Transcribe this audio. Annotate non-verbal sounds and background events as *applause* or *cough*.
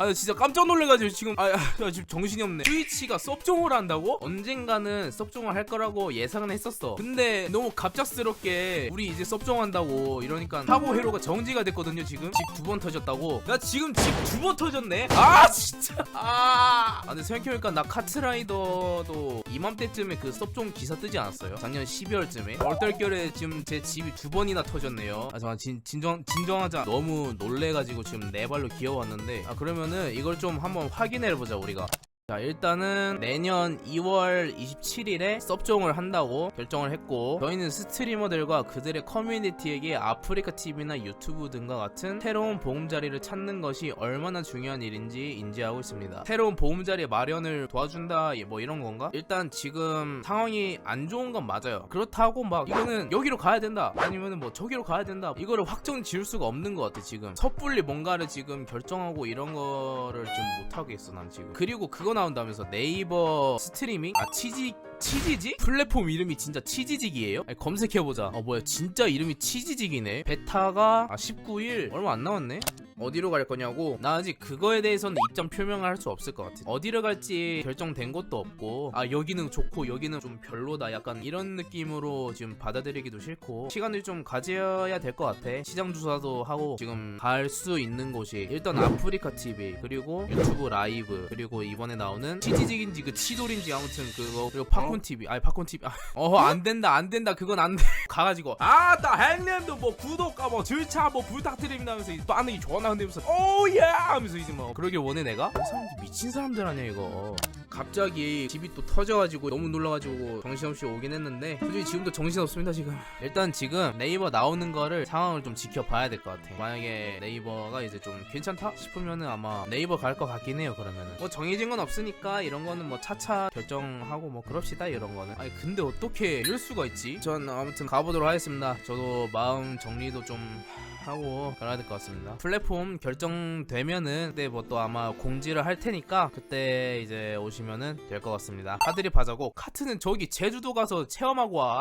아 진짜 깜짝 놀래가지고 지금 아, 아 지금 정신이 없네. 트위치가 섭종을 한다고? 언젠가는 섭종을 할 거라고 예상은 했었어. 근데 너무 갑작스럽게 우리 이제 섭종한다고 이러니까 사고 회로가 정지가 됐거든요 지금. 집 두 번 터졌다고. 나 지금 집 두 번 터졌네? 아 진짜. 아, 아 근데 생각해보니까 나 카트라이더도 이맘때쯤에 그 섭종 기사 뜨지 않았어요? 작년 12월쯤에? 얼떨결에 지금 제 집이 두 번이나 터졌네요. 아 잠깐 진, 진정, 진정하자. 너무 놀래가지고 지금 네 발로 기어왔는데. 아 그러면 은 이걸 좀 한번 확인해보자 우리가 자 일단은 내년 2월 27일에 섭종을 한다고 결정을 했고 저희는 스트리머들과 그들의 커뮤니티에게 아프리카 TV나 유튜브 등과 같은 새로운 보금자리를 찾는 것이 얼마나 중요한 일인지 인지하고 있습니다. 새로운 보금자리 마련을 도와준다 뭐 이런 건가? 일단 지금 상황이 안 좋은 건 맞아요. 그렇다고 막 이거는 여기로 가야 된다 아니면은 뭐 저기로 가야 된다 이거를 확정 지을 수가 없는 것 같아 지금. 섣불리 뭔가를 지금 결정하고 이런 거를 좀 못하겠어 난 지금. 그리고 그거 나온다면서 네이버 스트리밍? 아 치지 치지직? 플랫폼 이름이 진짜 치지직이에요? 아니, 검색해보자. 어 뭐야 진짜 이름이 치지직이네? 베타가 아 19일? 얼마 안 남았네 어디로 갈 거냐고. 나 아직 그거에 대해서는 입장 표명을 할 수 없을 것 같아. 어디로 갈지 결정된 것도 없고. 아 여기는 좋고 여기는 좀 별로다. 약간 이런 느낌으로 지금 받아들이기도 싫고. 시간을 좀 가져야 될 것 같아. 시장 조사도 하고 지금 갈 수 있는 곳이 일단 아프리카 TV 그리고 유튜브 라이브 그리고 이번에 나오는 치지직인지 그 치돌인지 아무튼 그거 그리고 팝콘 TV 아니 팝콘 TV *laughs* 어안 된다 안 된다. 그건 안돼. *laughs* 가가지고. 아따 행님도 뭐 구독과 뭐 절차 뭐 부탁드립니다 하면서 또 반응이 전화 흔들면서 오예 하면서 이제 뭐 그러길 원해 내가? 이 사람들 미친 사람들 아니야 이거 갑자기 집이 또 터져가지고 너무 놀라가지고 정신없이 오긴 했는데 솔직히 지금도 정신없습니다 지금. 일단 지금 네이버 나오는 거를 상황을 좀 지켜봐야 될 것 같아. 만약에 네이버가 이제 좀 괜찮다 싶으면은 아마 네이버 갈 것 같긴 해요 그러면은. 뭐 정해진 건 없으니까 이런 거는 뭐 차차 결정하고 뭐 그럽시다 이런 거는. 아니 근데 어떻게 이럴 수가 있지? 전 아무튼 가보도록 하겠습니다. 저도 마음 정리도 좀 하고 가야 될 것 같습니다. 플랫폼 결정되면은 그때 뭐 또 아마 공지를 할 테니까 그때 이제 오시 면은 될것 같습니다. 카드립 하자고 카트는 저기 제주도 가서 체험하고 와.